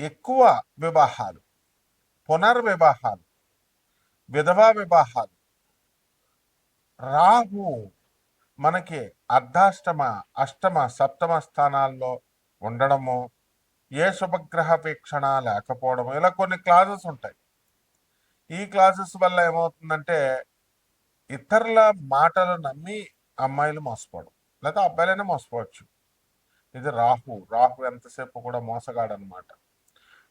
ఎక్కువ వివాహాలు పునర్వివాహాలు విధవా వివాహాలు రాహు మనకి అర్ధాష్టమ అష్టమ సప్తమ స్థానాల్లో ఉండడము ఏ శుభగ్రహ వీక్షణ లేకపోవడము ఇలా కొన్ని క్లాజెస్ ఉంటాయి. ఈ క్లాసెస్ వల్ల ఏమవుతుందంటే ఇతరుల మాటలు నమ్మి అమ్మాయిలు మోసపోవడం లేదా అబ్బాయిలైనా మోసపోవచ్చు. ఇది రాహు రాహు ఎంతసేపు కూడా మోసగాడు అనమాట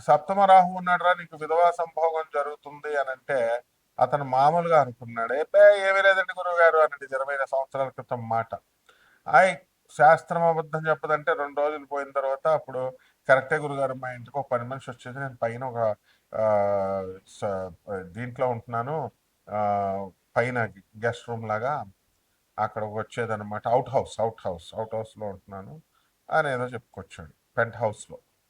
సప్తమ రాహు ఉన్నాడురా నీకు విధవా సంభోగం జరుగుతుంది అని అంటే అతను మామూలుగా అనుకున్నాడు. ఏపే ఏమీ లేదండి గురువు గారు అన్నది ఇరవై సంవత్సరాల క్రితం మాట. ఆయ్ శాస్త్రం అబద్ధం చెప్పదంటే రెండు రోజులు పోయిన తర్వాత అప్పుడు కరెక్టే గురుగారు మా ఇంటికి ఒక పని మనిషి వచ్చేది నేను పైన ఒక స- దీంట్లో ఉంటున్నాను. పైన గెస్ట్ రూమ్ లాగా అక్కడ వచ్చేదన్నమాట. Out house out house out హౌస్లో ఉంటున్నాను. అని ఏదో చెప్పుకొచ్చాడు పెంట్ హౌస్లో.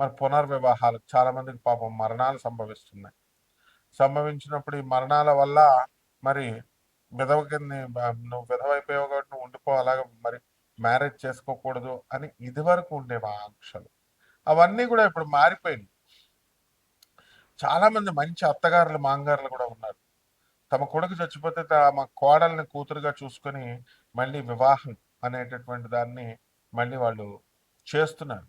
మరి పునర్వివాహాలు చాలా మందికి పాపం మరణాలు సంభవిస్తున్నాయి. సంభవించినప్పుడు ఈ మరణాల వల్ల మరి విధవ కింద నువ్వు విధవ అయిపోయావు కాబట్టి నువ్వు ఉండిపో అలాగ మరి మ్యారేజ్ చేసుకోకూడదు అని ఇదివరకు ఉండేవి ఆంక్షలు. అవన్నీ కూడా ఇప్పుడు మారిపోయినాయి. చాలా మంది మంచి అత్తగారులు మాంగారులు కూడా ఉన్నారు. తమ కొడుకు చచ్చిపోతే తమ కోడల్ని కూతురుగా చూసుకొని మళ్ళీ వివాహం అనేటటువంటి దాన్ని మళ్ళీ వాళ్ళు చేస్తున్నారు.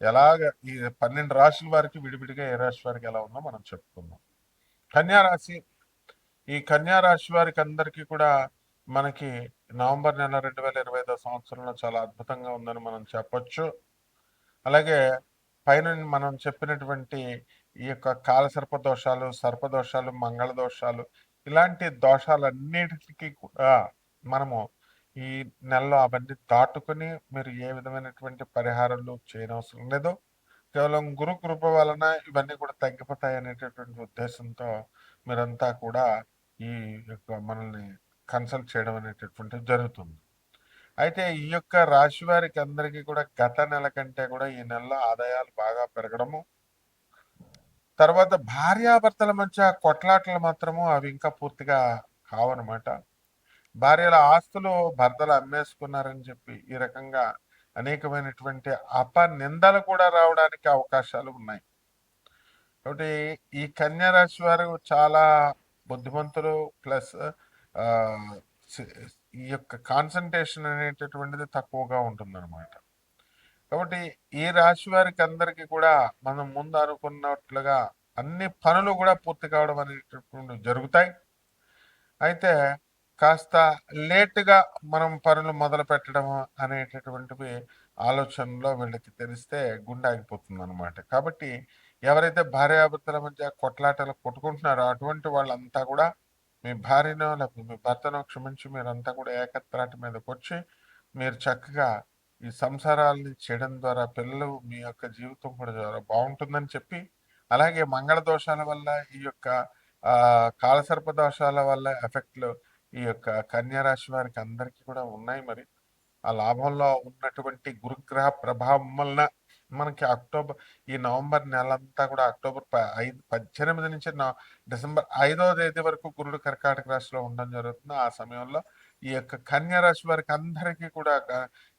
ఎలాగ ఈ పన్నెండు రాశుల వారికి విడివిడిగా ఏ రాశి వారికి ఎలా ఉందో మనం చెప్పుకుందాం. కన్యా రాశి ఈ కన్యా రాశి వారికి అందరికీ కూడా మనకి నవంబర్ నెల రెండు వేల ఇరవై ఐదో సంవత్సరంలో చాలా అద్భుతంగా ఉందని మనం చెప్పొచ్చు. అలాగే పైన మనం చెప్పినటువంటి ఈ యొక్క కాలసర్ప దోషాలు సర్పదోషాలు మంగళ దోషాలు ఇలాంటి దోషాలన్నిటికీ కూడా మనము ఈ నెలలో అవన్నీ దాటుకుని మీరు ఏ విధమైనటువంటి పరిహారాలు చేయనవసరం లేదు. కేవలం గురు కృప వలన ఇవన్నీ కూడా తగ్గిపోతాయి అనేటటువంటి ఉద్దేశంతో మీరంతా కూడా ఈ యొక్క మనల్ని కన్సల్ట్ చేయడం అనేటటువంటిది జరుగుతుంది. అయితే ఈ యొక్క రాశి వారికి అందరికీ కూడా గత నెల కంటే కూడా ఈ నెలలో ఆదాయాలు బాగా పెరగడము తర్వాత భార్యాభర్తల మధ్య కొట్లాటలు మాత్రము అవి ఇంకా పూర్తిగా కావనమాట భార్యల ఆస్తులు భర్తలు అమ్మేసుకున్నారని చెప్పి ఈ రకంగా అనేకమైనటువంటి అపనిందలు కూడా రావడానికి అవకాశాలు ఉన్నాయి. కాబట్టి ఈ కన్యా రాశి వారు చాలా బుద్ధిమంతులు ప్లస్ ఈ యొక్క కాన్సన్ట్రేషన్ అనేటటువంటిది తక్కువగా ఉంటుందన్నమాట. కాబట్టి ఈ రాశి వారికి అందరికీ కూడా మనం ముందు అనుకున్నట్లుగా అన్ని పనులు కూడా పూర్తి కావడం అనేటటువంటి జరుగుతాయి. అయితే కాస్త లేటుగా మనం పనులు మొదలు పెట్టడం అనేటటువంటివి ఆలోచనలో వీళ్ళకి తెలిస్తే గుండె ఆగిపోతుంది అనమాట కాబట్టి ఎవరైతే భార్యాభర్తల మధ్య కొట్లాటలు కొట్టుకుంటున్నారో అటువంటి వాళ్ళంతా కూడా మీ భార్యనో లేకపోతే మీ భర్తనో క్షమించి మీరంతా కూడా ఏకత్రాటి మీదకి వచ్చి మీరు చక్కగా ఈ సంసారాలని చేయడం ద్వారా పిల్లలు మీ యొక్క జీవితం కూడా ద్వారా బాగుంటుందని చెప్పి అలాగే మంగళ దోషాల వల్ల ఈ యొక్క కాలసర్ప దోషాల వల్ల ఎఫెక్ట్లు ఈ యొక్క కన్యారాశి వారికి అందరికీ కూడా ఉన్నాయి మరి. ఆ లాభంలో ఉన్నటువంటి గురుగ్రహ ప్రభావం వలన మనకి అక్టోబర్ ఈ నవంబర్ నెల అంతా కూడా అక్టోబర్ ప- ఐదు పద్దెనిమిది నుంచి డిసెంబర్ ఐదో తేదీ వరకు గురుడు కర్కాటక రాశిలో ఉండడం జరుగుతుంది. ఆ సమయంలో ఈ యొక్క కన్యా రాశి వారికి అందరికీ కూడా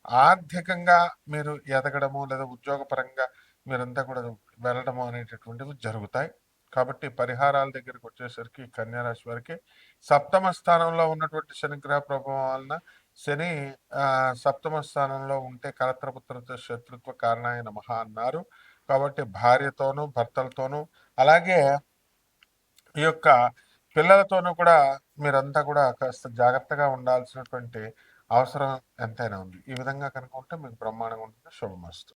ఆర్థికంగా మీరు ఎదగడము లేదా ఉద్యోగపరంగా మీరంతా కూడా వెళ్ళడము అనేటటువంటివి జరుగుతాయి. కాబట్టి పరిహారాల దగ్గరకు వచ్చేసరికి కన్యారాశి వారికి సప్తమ స్థానంలో ఉన్నటువంటి శనిగ్రహ ప్రభావం వలన శని సప్తమ స్థానంలో ఉంటే కలత్రపుత్రతో శత్రుత్వ కారణాయ మహా అన్నారు. కాబట్టి భార్యతోనూ భర్తలతోనూ అలాగే ఈ యొక్క పిల్లలతోనూ కూడా మీరంతా కూడా కాస్త జాగ్రత్తగా ఉండాల్సినటువంటి అవసరం ఎంతైనా ఉంది. ఈ విధంగా కనుక ఉంటే మీకు బ్రహ్మాండంగా ఉంటుంది. శుభమస్తు.